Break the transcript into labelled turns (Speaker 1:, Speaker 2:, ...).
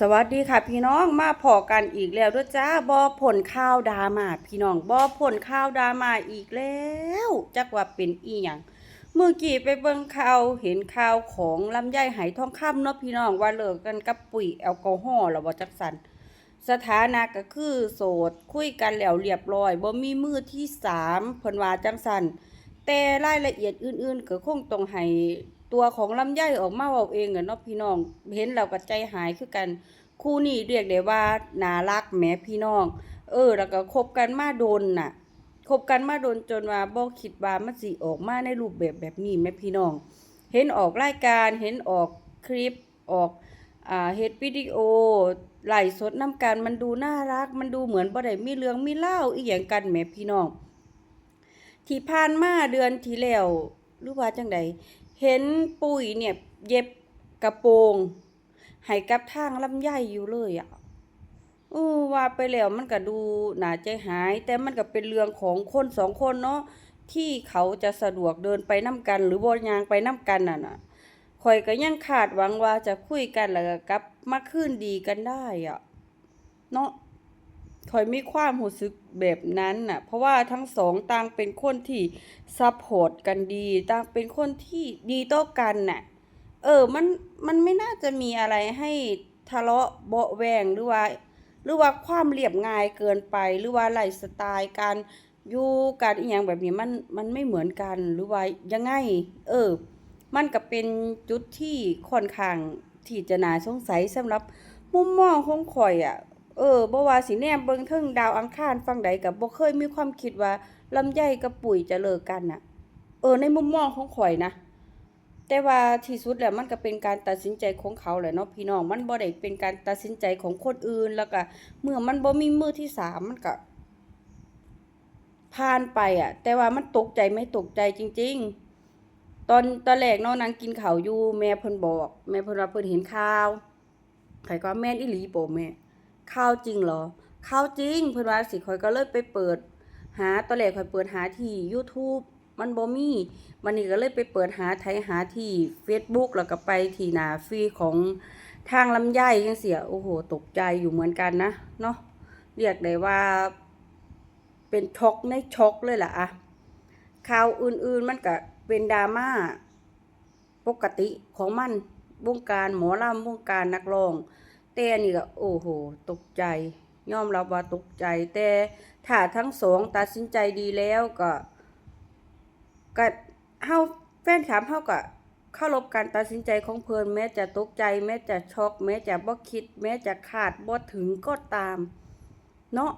Speaker 1: สวัสดีค่ะพี่น้องมาพอกันอีกแล้วด้วยจ้าบอผลข้าวดรามาพี่น้องบอผลข้าวดรามาอีกแล้วจักว่าเป็นอีหยังเมื่อกี้ไปเบิ่งข่าวเห็นข่าวของลำไยไหทองคำเนาะพี่น้องว่าเลิกกันกับปุ๋ยแอลกอฮอล์แล้วบ่จักสันสถานะก็คือโสดคุยกันแล้วเรียบร้อยบ่มีมือที่สามเพิ่นว่าจังสันแต่รายละเอียดอื่นๆก็คงต้องให้ ตัวของลำไยออกมาเว้าเองอเนาะพี่น้องเห็นแล้วก็ใจหายคือกันคู่นี้เรียกได้ว่าน่ารักแหมพี่น้อง เออ แล้วก็คบกันมาโดนน่ะคบกันมาโดนจนว่าบ่คิดว่ามันสิออกมาในรูปแบบแบบนี้แหมพี่น้อง เห็นออกรายการเห็นออกคลิปออกอ่าเฮ็ดวิดีโอไลฟ์สดนํกันมันดูน่ารัก มันดูเหมือนบ่ได้มีเรื่องมีเล่าอีหยังกันแหมพี่น้องที่ผ่านมาเดือนที่แล้วหรือว่าจังใด เห็นปุ๋ยเนี่ย เย็บกระโปรงให้กับทางลำไยอยู่เลยอะเออว่าไปแล้วมันก็ดูหนาใจหาย แต่มันก็เป็นเรื่องของคนสองคนเนาะที่เขาจะสะดวกเดินไปน้ำกัน หรือบ่ยางไปน้ำกันน่ะนะข่อยก็ยังคาดหวังว่าจะคุยกันแล้วก็กลับมาคืนดีกันได้อะเนาะ ข่อยมีความรู้สึกแบบนั้นน่ะ เพราะว่าทั้งสองต่างเป็นคนที่ซัพพอร์ตกันดีต่างเป็นคนที่ดีต่อกันน่ะ เออ มัน มันไม่น่าจะมีอะไรให้ทะเลาะเบาแวงหรือว่า หรือว่าความเรียบง่ายเกินไป หรือว่าไลฟ์สไตล์การอยู่การอีหยังแบบนี้มัน มันไม่เหมือนกันหรือว่ายังไง เออ มันก็เป็นจุดที่ค่อนข้างที่จะน่าสงสัยสำหรับมุมมองของข่อยอะ เออบ่ว่าสิแนมเบิ่งเทิงดาวอังคารฝั่งใดก็บ่เคยมีความคิดว่าลำไยกับปุ๋ยจะเลิกกันน่ะ เออในมุมมองของข่อยนะ แต่ว่าที่สุดแล้วมันก็เป็นการตัดสินใจของเขาแหละเนาะพี่น้องมันบ่ได้เป็นการตัดสินใจของคนอื่นแล้วก็เมื่อมันบ่มีมือที่สามมันก็ผ่านไปอะ แต่ว่ามันตกใจไม่ตกใจจริง ๆ ตอนตอนแรกเนาะนางกินข้าวอยู่แม่เพิ่นบอก แม่เพิ่นว่าเพิ่นเห็นข่าวข่อยก็แม่นอีหลีบ่แม่ ข่าวจริงเหรอข่าวจริงเพิ่นว่าสิข่อยก็เลยไปเปิด หาตอนแรกข่อยเปิดหาที่ YouTube มันบ่มีวันนี้ก็เลยไปเปิดหาไทยหาที่ Facebook แล้วก็ไปที่หน้าฟรีของทางลำไยจังซี่อะโอ้โห ตกใจอยู่เหมือนกันนะเนาะเรียกได้ว่า เป็นช็อกในช็อกเลยล่ะอะข่าวอื่นๆมันก็เป็นดราม่าปกติของมันวงการหมอลำวงการนักร้อง แต่นี่ก็โอ้โห ตกใจยอมรับว่าตกใจ แต่ถ้าทั้งสองตัดสินใจดีแล้วก็ก็เฮาแฟนถามเฮาก็เคารบการตัดสินใจของเพิ่นแม้จะตกใจ แม้จะช็อก แม้จะบ่คิด แม้จะคาดบ่ถึงก็ตาม เนาะ